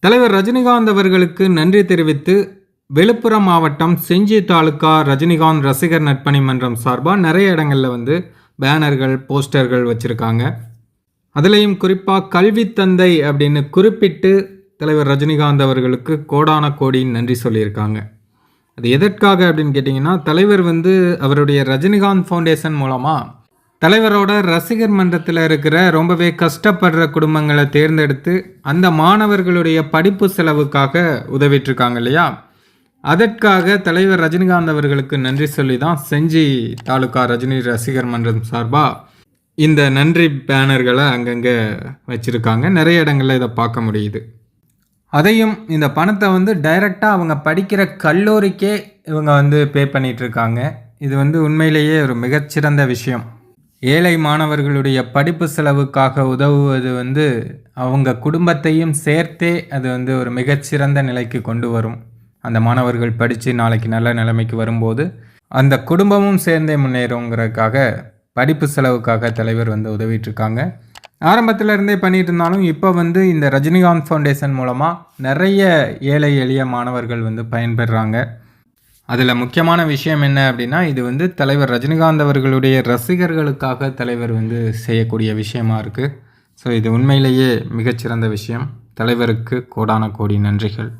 தலைவர் ரஜினிகாந்த் அவர்களுக்கு நன்றி தெரிவித்து விழுப்புரம் மாவட்டம் செஞ்சி தாலுக்கா ரஜினிகாந்த் ரசிகர் நட்பணி மன்றம் சார்பாக நிறைய இடங்களில் வந்து பேனர்கள் போஸ்டர்கள் வச்சுருக்காங்க. அதுலேயும் குறிப்பாக கல்வி தந்தை அப்படின்னு குறிப்பிட்டு தலைவர் ரஜினிகாந்த் அவர்களுக்கு கோடான கோடி நன்றி சொல்லியிருக்காங்க. அது எதற்காக அப்படின்னு கேட்டிங்கன்னா தலைவர் வந்து அவருடைய ரஜினிகாந்த் ஃபவுண்டேஷன் மூலமாக தலைவரோட ரசிகர் மன்றத்தில் இருக்கிற ரொம்பவே கஷ்டப்படுற குடும்பங்களை தேர்ந்தெடுத்து அந்த மாணவர்களுடைய படிப்பு செலவுக்காக உதவிட்டுருக்காங்க இல்லையா? அதற்காக தலைவர் ரஜினிகாந்த் அவர்களுக்கு நன்றி சொல்லி தான் செஞ்சி தாலுகா ரஜினி ரசிகர் மன்றம் சார்பாக இந்த நன்றி பேனர்களை அங்கங்கே வச்சுருக்காங்க. நிறைய இடங்களில் இதை பார்க்க முடியுது. அதையும் இந்த பணத்தை வந்து டைரெக்டாக அவங்க படிக்கிற கல்லூரிக்கே இவங்க வந்து பே பண்ணிகிட்ருக்காங்க இது வந்து உண்மையிலேயே ஒரு மிகச்சிறந்த விஷயம். ஏழை மாணவர்களுடைய படிப்பு செலவுக்காக உதவுவது வந்து அவங்க குடும்பத்தையும் சேர்த்தே அது வந்து ஒரு மிகச்சிறந்த நிலைக்கு கொண்டு வரும். அந்த மாணவர்கள் படித்து நாளைக்கு நல்ல நிலைமைக்கு வரும்போது அந்த குடும்பமும் சேர்ந்தே முன்னேறுங்கிறதுக்காக படிப்பு செலவுக்காக தலைவர் வந்து உதவிட்டுருக்காங்க. ஆரம்பத்தில் இருந்தே பண்ணிட்டு இருந்தாலும் இப்போ வந்து இந்த ரஜினிகாந்த் ஃபவுண்டேஷன் மூலமாக நிறைய ஏழை எளிய மாணவர்கள் வந்து பயன்பெறாங்க. அதில் முக்கியமான விஷயம் என்ன அப்படின்னா இது வந்து தலைவர் ரஜினிகாந்த் அவர்களுடைய ரசிகர்களுக்காக தலைவர் வந்து செய்யக்கூடிய விஷயமா இருக்குது ஸோ இது உண்மையிலேயே மிகச்சிறந்த விஷயம். தலைவருக்கு கோடான கோடி நன்றிகள்.